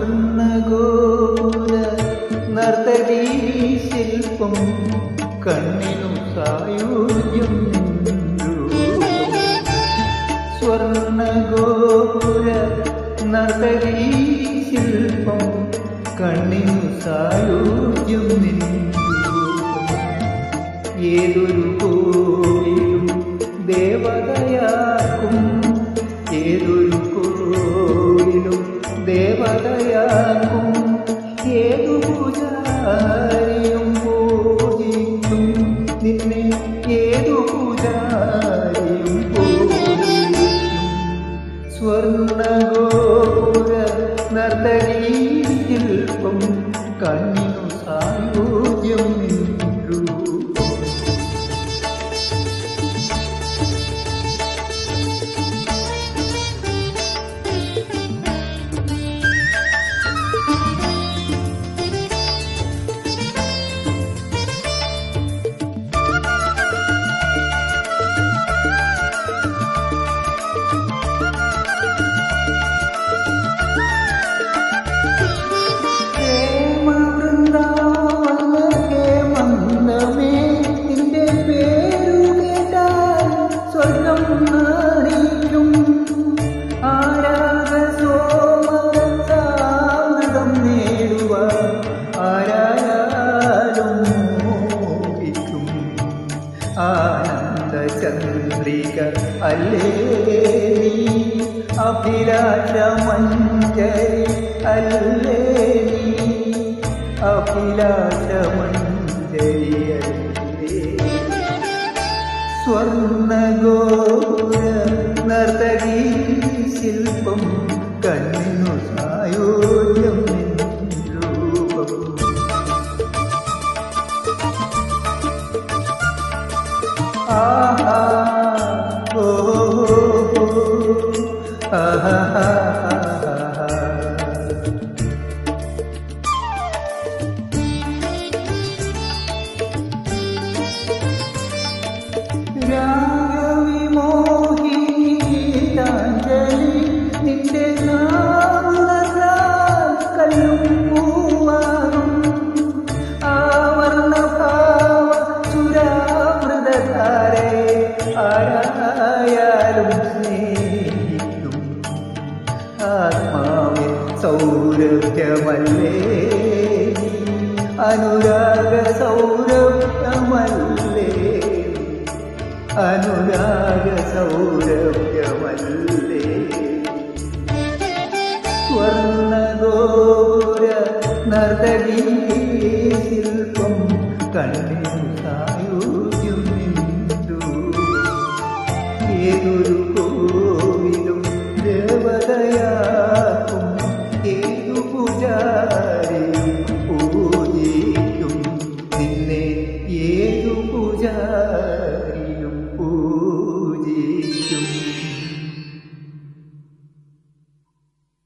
സ്വർണഗോപുര നർത്തകീ ശില്പം കണ്ണിനും സായുജ്യം സ്വർണഗോപുര നർത്തകീ ശില്പം കണ്ണിനു സായുജ്യം ഏതൊരു കോവിലും ദേവതയാക്കും ഏതൊരു പൂജാരിയും നിന്നെ ഏതു പൂജാരിയും പൂജിക്കും. സ്വർണഗോപുര നർത്തകീ ശില്പം സായുജ്യം ആനന്ദ ചന്ദ്രിക അല്ലേ നീ? അഭിലാഷ മഞ്ജരി അല്ലേ നീ? അഭിലാഷ മഞ്ജരി അല്ലേ സ്വർണഗോപുര നർത്തകീ ശില്പം കണ്ണിനു Ah, ah, oh, oh. oh, oh. Ah, ah, സൗരഭ്യമല്ലേ അനുരാഗ സൗരഭ്യമല്ലേ അനുരാഗ സൗരഭ്യമല്ലേ? സ്വർണഗോര നർത്തകീ ശില്പം കണ്ണിനു